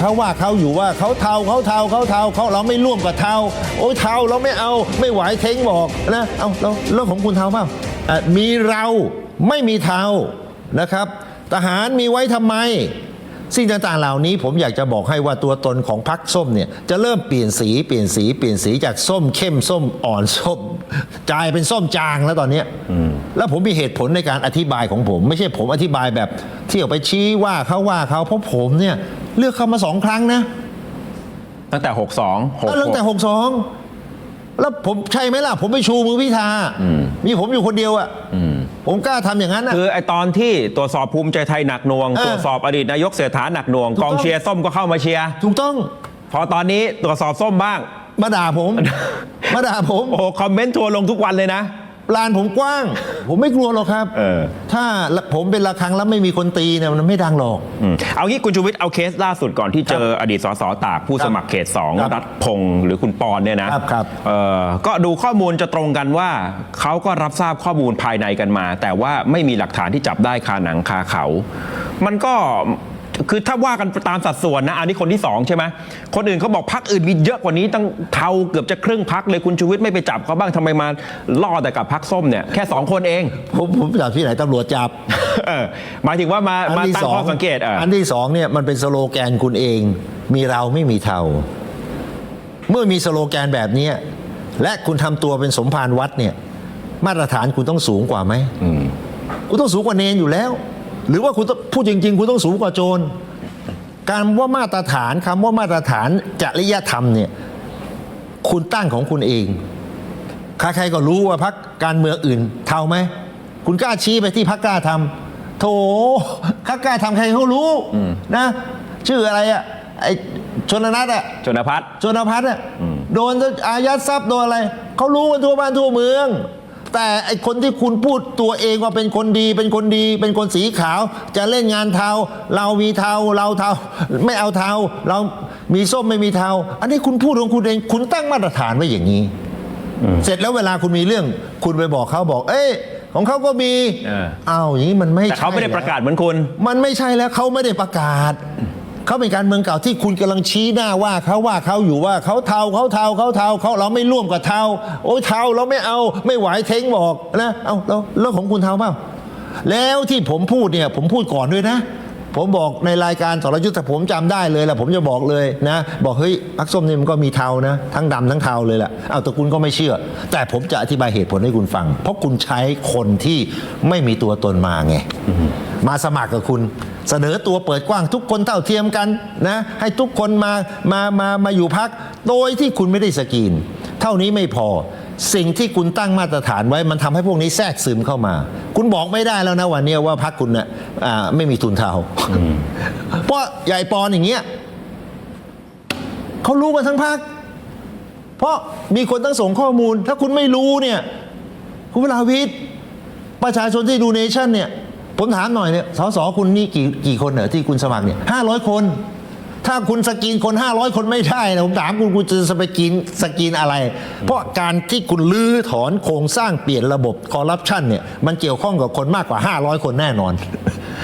เขาว่าเขาอยู่ว่าเขาเทาเขาเทาเขาเทาเขาเราไม่ร่วมกับเทาโอ้ยเทาเราไม่เอาไม่ไหวเท้งบอกนะเอาแล้วเรื่องของคุณเทาเปล่าอะมีเราไม่มีเทานะครับ ทหารมีไว้ทำไมสิ่งต่างๆเหล่านี้ผมอยากจะบอกให้ว่าตัวตนของพรรคส้มเนี่ยจะเริ่มเปลี่ยนสีเปลี่ยนสีเปลี่ยนสีจากส้มเข้มส้มอ่อนส้มกลายเป็นส้มจางแล้วตอนเนี้ยแล้วผมมีเหตุผลในการอธิบายของผม ไม่ใช่ผมอธิบายแบบเที่ยวไปชี้ว่าเขาว่าเขาเพราะผมเนี่ย เลือกเขามาสองครั้งนะตั้งแต่ 62แล้วตั้งแต่หกสองแล้วผมใช่ไหมล่ะ ผมไปชูมือพิธา มีผมอยู่คนเดียวอะผมกล้าทำอย่างนั้นอะคือไอตอนที่ตรวจสอบภูมิใจไทยหนักหน่วงเออตรวจสอบอดีตนายกเศรษฐาหนักหน่วงถูกกต้ององเชียร์ส้มก็เข้ามาเชียร์ถูกต้อง พอตอนนี้ตรวจสอบส้มบ้าง มาด่าผม มาด่าผม โอ้โหคอมเมนต์ทัวร์ลงทุกวันเลยนะ ลานผมกว้าง ผมไม่กลัวหรอกครับ เออ ถ้าผมเป็นระฆังแล้วไม่มีคนตีเนี่ยมันไม่ดังหรอก อืมเอางี้คุณชูวิทย์เอาเคสล่าสุดก่อนที่เจออดีตสสตากผู้สมัครเขตสองครับรัฐพงศ์หรือคุณปอนเนี่ยนะครับครับ เอ่อก็ดูข้อมูลจะตรงกันว่าเขาก็รับทราบข้อมูลภายในกันมา แต่ว่าไม่มีหลักฐานที่จับได้คาหนังคาเขา มันก็ คือถ้าว่ากันตามสัดส่วนนะอันนี้คนที่สองใช่ไหมคนอื่นเขาบอกพักอื่นมีเยอะกว่านี้ตั้งเท่าเกือบจะครึ่งพักเลยคุณชูวิทย์ไม่ไปจับเขาบ้างทำไมมาล่อแต่กับพักส้มเนี่ยแค่สองคนเองผมผมจับที่ไหนตำรวจจับเออหมายถึงว่ามามาตั้งข้อสังเกตเอออันที่สองเนี่ยมันเป็นสโลแกนคุณเอง มีเราไม่มีเทาเมื่อมีสโลแกนแบบเนี้ยและคุณทำตัวเป็นสมภารวัดเนี่ย มาตรฐานคุณต้องสูงกว่าไหมคุณต้องสูงกว่าเนนอยู่แล้ว หรือว่าคุณต้องพูดจริง ๆ คุณต้องสูงกว่าโจรการว่ามาตรฐานคำว่ามาตรฐานจริยธรรมเนี่ยคุณตั้งของคุณเองใครๆก็รู้ว่าพักการเมืองอื่นเท่าไหมคุณกล้าชี้ไปที่พักกล้าทำโถพักกล้าทำใครเขารู้นะ ชื่ออะไรอะไอชนนัทอะชนพัฒน์ชนพัฒน์อะโดนอายัดทรัพย์โดนอะไรเขารู้กันทั่วบ้านทั่วเมือง แต่ไอคนที่คุณพูดตัวเองว่าเป็นคนดี เป็นคนดี เป็นคนสีขาว จะเล่นงานเทาเรามีเทาเราเทาไม่เอาเทาเรามีส้มไม่มีเทาอันนี้คุณพูดของคุณเองคุณตั้งมาตรฐานไว้อย่างนี้เสร็จแล้วเวลาคุณมีเรื่อง คุณไปบอกเขาบอก เอ้ยของเขาก็มีเอออ้าวอย่างนี้มันไม่แต่เขาไม่ได้ใช่ประกาศเหมือนคุณ มันไม่ใช่แล้วเขาไม่ได้ประกาศ เขาเป็นการเมืองเก่าที่คุณกำลังชี้หน้าว่าเขาว่าเขาอยู่ว่าเขาเทาเขาเทาเขาเทาเขาเราไม่ร่วมกับเทาโอ้ยเทาเราไม่เอาไม่ไหวเท้งบอกนะเอาแล้วของคุณเทาเปล่าแล้วที่ผมพูดเนี่ยผมพูดก่อนด้วยนะ ผมบอกในรายการสรยุทธ์แต่ผมจำได้เลยแหละผมจะบอกเลยนะ บอกเฮ้ยพักส้มนี่มันก็มีเทานะ ทั้งดำทั้งเทาเลยแหละเอาแต่คุณก็ไม่เชื่อ แต่ผมจะอธิบายเหตุผลให้คุณฟัง เพราะคุณใช้คนที่ไม่มีตัวตนมาไงมาสมัครกับคุณเสนอตัวเปิดกว้างทุกคนเท่าเทียมกันนะให้ทุกคนมามามามาอยู่พัก โดยที่คุณไม่ได้สกรีน เท่านี้ไม่พอ สิ่งที่คุณตั้งมาตรฐานไว้มันทำให้พวกนี้แทรกซึมเข้ามา คุณบอกไม่ได้แล้วนะวันเนี้ยว่าพักคุณน่ะอ่าไม่มีทุนเทาเพราะใหญ่ปอนอย่างเงี้ยเขารู้กันทั้งพัก เพราะมีคนตั้งส่งข้อมูล ถ้าคุณไม่รู้เนี่ย คุณวราวิทย์ประชาชนที่ดูเนชั่นเนี่ย ผมถามหน่อยเนี่ยสสคุณนี่กี่กี่คนเหรอที่คุณสมัครเนี่ยห้าร้อยคน ถ้าคุณสกรีนคน 500 คนไม่ได้นะผมถามคุณคุณจะสไปกินสกรีนอะไร เพราะการที่คุณลื้อถอนโครงสร้างเปลี่ยนระบบคอร์รัปชันเนี่ยมันเกี่ยวข้องกับคนมากกว่า 500 คนแน่นอน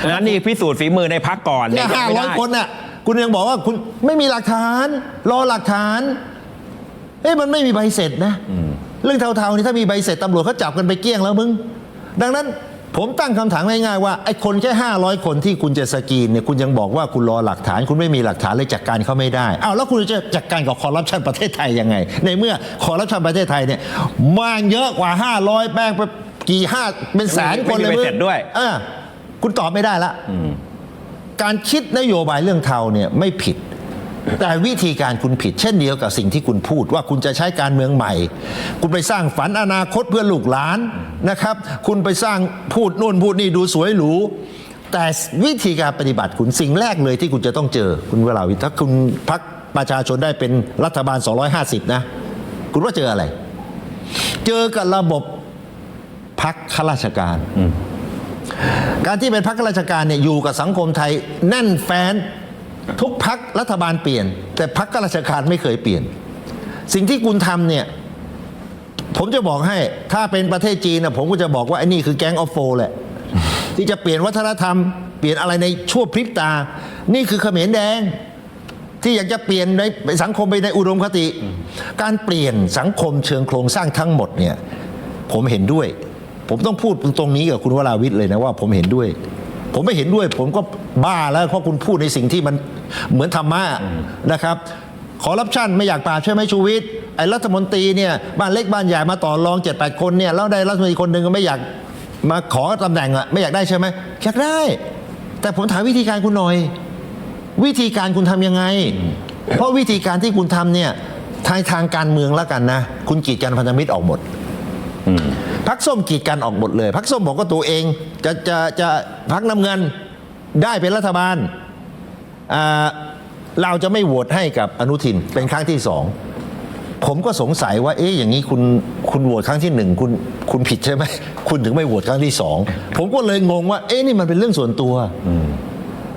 นั้นนี่พิสูจน์ฝีมือในพักก่อนแค่ยังห้าไม่ร้อยได้คนน่ะคุณยังบอกว่าคุณไม่มีหลักฐาน รอหลักฐานเอ้ยมันไม่มีใบเสร็จนะ เรื่องเทาๆนี่ถ้ามีใบเสร็จตำรวจเขาจับกันไปเกลี้ยงแล้วมึง ดังนั้น ผมตั้งคำถามง่ายๆว่าไอ้คนแค่ 500 คนที่คุณจะสกรีนเนี่ยคุณยังบอกว่าคุณรอหลักฐาน คุณไม่มีหลักฐานเลยจัดการเขาไม่ได้อ้าวแล้วคุณจะจัดการกับคอร์รัปชันประเทศไทยยังไง ในเมื่อคอร์รัปชันประเทศไทยเนี่ยมันเยอะกว่า 500แป้งไปกี่ห้าเป็นแสนคนเลยไม่มีใบมึงเสร็จด้วยอ่าคุณตอบไม่ได้ละการคิดนโยบายเรื่องเทาเนี่ยไม่ผิด แต่วิธีการคุณผิดเช่นเดียวกับสิ่งที่คุณพูดว่าคุณจะใช้การเมืองใหม่ คุณไปสร้างฝันอนาคตเพื่อลูกหลานนะครับ คุณไปสร้างพูดนู่นพูดนี่ดูสวยหรูแต่วิธีการปฏิบัติคุณสิ่งแรกเลยที่คุณจะต้องเจอ คุณเวลาวิถ้าคุณพักประชาชนได้เป็นรัฐบาล 250 นะ คุณว่าเจออะไร เจอกับระบบพักข้าราชการ การที่เป็นพักข้าราชการเนี่ยอยู่กับสังคมไทยแน่นแฟ้น ทุกพักรัฐบาลเปลี่ยน แต่พักข้าราชการไม่เคยเปลี่ยน สิ่งที่คุณทำเนี่ย ผมจะบอกให้ถ้าเป็นประเทศจีนนะผมก็จะบอกว่าไอ้นี่คือแก๊งออฟโฟแหละ ที่จะเปลี่ยนวัฒนธรรม เปลี่ยนอะไรในชั่วพริบตา นี่คือเขมรแดง ที่อยากจะเปลี่ยนในสังคมไปในอุดมคติ การเปลี่ยนสังคมเชิงโครงสร้างทั้งหมดเนี่ย ผมเห็นด้วย ผมต้องพูดตรงนี้กับคุณวราวิทย์เลยนะว่า ผมเห็นด้วย ผมไม่เห็นด้วย ผมก็บ้าแล้วเพราะคุณพูดในสิ่งที่มันเหมือนธรรมะนะครับคอร์รัปชันไม่อยากปราบใช่ไหมชูวิทย์ไอ้รัฐมนตรีเนี่ยบ้านเล็กบ้านใหญ่มาต่อรองเจ็ดแปดคนเนี่ยแล้วได้รัฐมนตรีคนหนึ่งก็ไม่อยากมาขอตำแหน่งอะไม่อยากได้ใช่ไหมอยากได้ แต่ผมถามวิธีการคุณหน่อย วิธีการคุณทำยังไง เพราะวิธีการที่คุณทำเนี่ยทางทางการเมืองแล้วกันนะ คุณกีดกันพันธมิตรออกหมดพักส้มกีดกันออกหมดเลยพักส้มบอกว่าตัวเองจะจะจะ พักน้ำเงินได้เป็นรัฐบาลเราจะไม่โหวตให้กับอนุทินเป็นครั้งที่สองผมก็สงสัยว่า เอ๊ะอย่างนี้คุณคุณโหวตครั้งที่หนึ่งคุณคุณผิดใช่ไหมคุณถึงไม่โหวตครั้งที่สองผมก็เลยงงว่า เอ๊ะนี่มันเป็นเรื่องส่วนตัว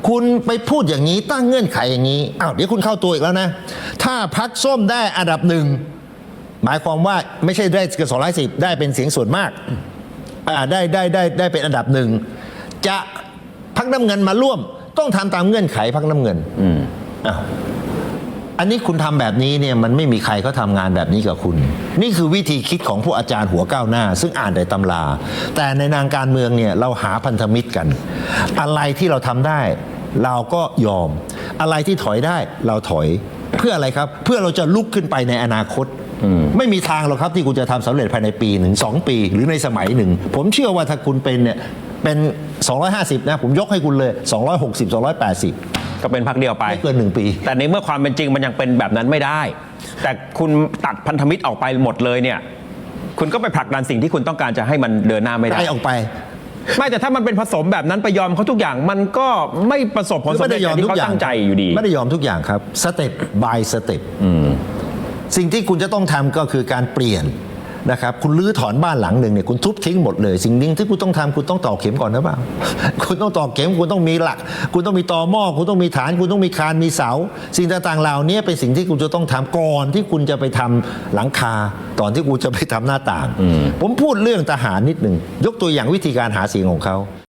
คุณไปพูดอย่างนี้ตั้งเงื่อนไขอย่างนี้อ้าวเดี๋ยวคุณเข้าตัวอีกแล้วนะ ถ้าพักส้มได้อันดับหนึ่งหมายความว่าไม่ใช่ได้เกินสองร้อยสิบได้เป็นเสียงส่วนมากได้ได้ได้ได้เป็นอันดับหนึ่ง จะพักน้ำเงินมาร่วม ต้องทำตามเงื่อนไขพักน้ำเงินอ้าวอันนี้คุณทำแบบนี้เนี่ยมันไม่มีใครเขาทำงานแบบนี้กับคุณ นี่คือวิธีคิดของผู้อาจารย์หัวก้าวหน้า ซึ่งอ่านแต่ตำรา แต่ในนางการเมืองเนี่ยเราหาพันธมิตรกัน อะไรที่เราทำได้ เราก็ยอม อะไรที่ถอยได้เราถอยเพื่ออะไรครับ เพื่อเราจะลุกขึ้นไปในอนาคตไม่มีทางหรอกครับที่คุณจะทำสำเร็จภายในปีหนึ่งสองปี หรือในสมัยหนึ่ง ผมเชื่อว่าถ้าคุณเป็นเนี่ย เป็น 250 นะ ผมยกให้คุณเลย 260 280 ก็เป็นพักเดียวไป ไม่เกินหนึ่งปี แต่ในเมื่อความเป็นจริงมันยังเป็นแบบนั้นไม่ได้ แต่คุณตัดพันธมิตรออกไปหมดเลยเนี่ย คุณก็ไปผลักดันสิ่งที่คุณต้องการจะให้มันเดินหน้าไม่ได้ ได้ออกไป ไม่แต่ถ้ามันเป็นผสมแบบนั้นไปยอมเขาทุกอย่างมันก็ไม่ประสบผลสำไม่เร็จได้ยออมย่างทุที่กเขาอย่างตั้งใจอยู่ดี ไม่ได้ยอมทุกอย่างครับ สเต็ป by สเต็ปสิ่งที่คุณจะต้องทำก็คือการเปลี่ยน นะครับคุณรื้อถอนบ้านหลังหนึ่งเนี่ยคุณทุบทิ้งหมดเลย สิ่งหนึ่งที่คุณต้องทำคุณต้องตอกเข็มก่อนนะเปล่าคุณต้องตอกเข็มคุณต้องมีหลัก คุณต้องมีตอหม้อคุณต้องมีฐาน คุณต้องมีคานมีเสา สิ่งต่างๆเหล่านี้เป็นสิ่งที่คุณจะต้องทำก่อนที่คุณจะไปทำหลังคา ตอนที่คุณจะไปทำหน้าต่าง ผมพูดเรื่องทหารนิดหนึ่งยกตัวอย่างวิธีการหาเสียงของเขา